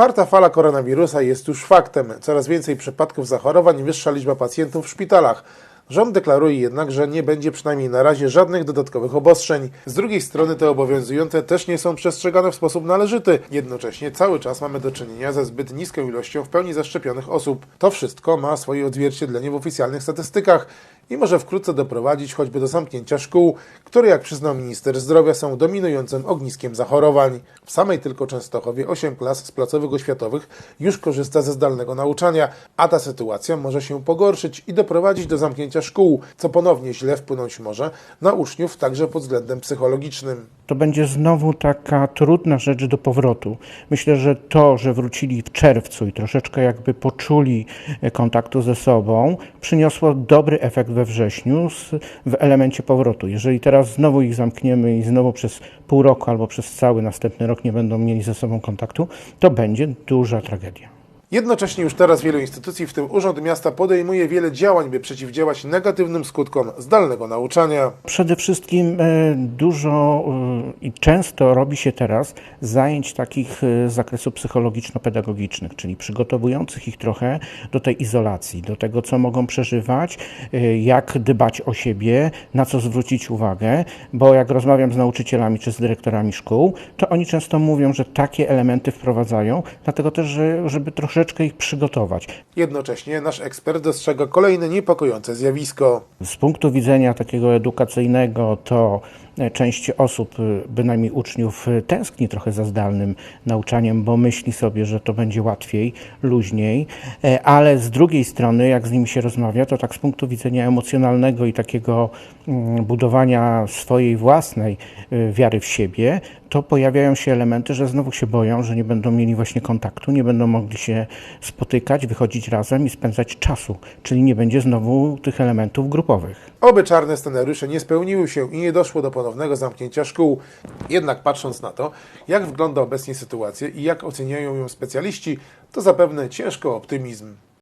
Czwarta fala koronawirusa jest już faktem. Coraz więcej przypadków zachorowań, wyższa liczba pacjentów w szpitalach. Rząd deklaruje jednak, że nie będzie przynajmniej na razie żadnych dodatkowych obostrzeń. Z drugiej strony te obowiązujące też nie są przestrzegane w sposób należyty. Jednocześnie cały czas mamy do czynienia ze zbyt niską ilością w pełni zaszczepionych osób. To wszystko ma swoje odzwierciedlenie w oficjalnych statystykach i może wkrótce doprowadzić choćby do zamknięcia szkół, które jak przyznał minister zdrowia są dominującym ogniskiem zachorowań. W samej tylko Częstochowie 8 klas z placówek oświatowych już korzysta ze zdalnego nauczania, a ta sytuacja może się pogorszyć i doprowadzić do zamknięcia szkół, co ponownie źle wpłynąć może na uczniów także pod względem psychologicznym. To będzie znowu taka trudna rzecz do powrotu. Myślę, że to, że wrócili w czerwcu i troszeczkę jakby poczuli e, kontaktu ze sobą, przyniosło dobry efekt we wrześniu z, w elemencie powrotu. Jeżeli teraz znowu ich zamkniemy i znowu przez pół roku albo przez cały następny rok nie będą mieli ze sobą kontaktu, to będzie duża tragedia. Jednocześnie już teraz wielu instytucji, w tym Urząd Miasta, podejmuje wiele działań, by przeciwdziałać negatywnym skutkom zdalnego nauczania. Przede wszystkim e, dużo e, i często robi się teraz zajęć takich e, z zakresu psychologiczno-pedagogicznych, czyli przygotowujących ich trochę do tej izolacji, do tego, co mogą przeżywać, jak dbać o siebie, na co zwrócić uwagę, bo jak rozmawiam z nauczycielami czy z dyrektorami szkół, to oni często mówią, że takie elementy wprowadzają, dlatego też, że, żeby troszeczkę ich przygotować. Jednocześnie nasz ekspert dostrzega kolejne niepokojące zjawisko. Z punktu widzenia takiego edukacyjnego, to część osób, e, bynajmniej uczniów, e, tęskni trochę za zdalnym nauczaniem, bo myśli sobie, że to będzie łatwiej, luźniej, e, ale z drugiej strony, jak z nimi się rozmawia, to tak z punktu widzenia emocjonalnego i takiego mm, budowania swojej własnej e, wiary w siebie, to pojawiają się elementy, że znowu się boją, że nie będą mieli właśnie kontaktu, nie będą mogli się spotykać, wychodzić razem i spędzać czasu, czyli nie będzie znowu tych elementów grupowych. Oby czarne scenariusze nie spełniły się i nie doszło do ponownego zamknięcia szkół. Jednak patrząc na to, jak wygląda obecnie sytuacja i jak oceniają ją specjaliści, to zapewne ciężko optymizm.